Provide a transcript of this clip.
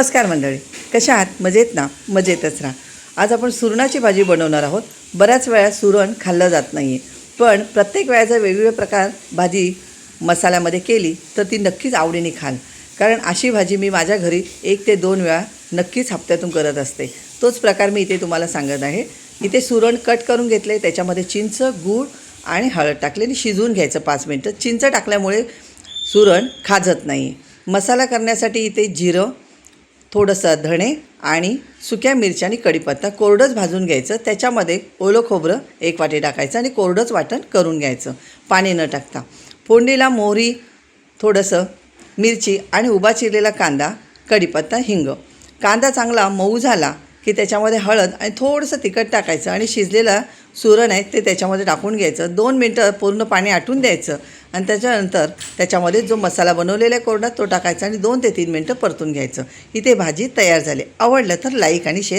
नमस्कार मंडळी. कशा आहात? मजेत ना? मजेतच राहा. आज आपण सुरणाची भाजी बनवणार आहोत. बऱ्याच वेळा सुरण खाल्लं जात नाही आहे पण प्रत्येक वेळा जर वेगवेगळे प्रकार भाजी मसाल्यामध्ये केली तर ती नक्कीच आवडीने खाल. कारण अशी भाजी मी माझ्या घरी एक ते दोन वेळा नक्कीच हप्त्यातून करत असते. तोच प्रकार मी इथे तुम्हाला सांगत आहे. इथे सुरण कट करून घेतले त्याच्यामध्ये चिंच गूळ आणि हळद टाकले आणि शिजवून घ्यायचं पाच मिनटं. चिंच टाकल्यामुळे सुरण खाजत नाही मसाला करण्यासाठी इथे जिरं थोडंसं धणे आणि सुक्या मिरच्या आणि कढीपत्ता कोरडंच भाजून घ्यायचं. त्याच्यामध्ये ओलं खोबरं एक वाटी टाकायचं आणि कोरडंच वाटण करून घ्यायचं पाणी न टाकता. फोडणीला मोहरी थोडंसं मिरची आणि उभा चिरलेला कांदा कढीपत्ता हिंग. कांदा चांगला मऊ झाला की त्याच्यामध्ये हळद आणि थोडंसं तिखट टाकायचं आणि शिजलेलं सुरण आहे ते त्याच्यामध्ये टाकून घ्यायचं. दोन मिनटं पूर्ण पाणी आटून द्यायचं. आणि त्याच्यानंतर त्याच्यामध्ये जो मसाला बनवलेला आहे कोरडा तो टाकायचा आणि दोन ते तीन मिनटं परतून घ्यायचं. इथे भाजी तयार झाली. आवडलं तर लाईक आणि शेअर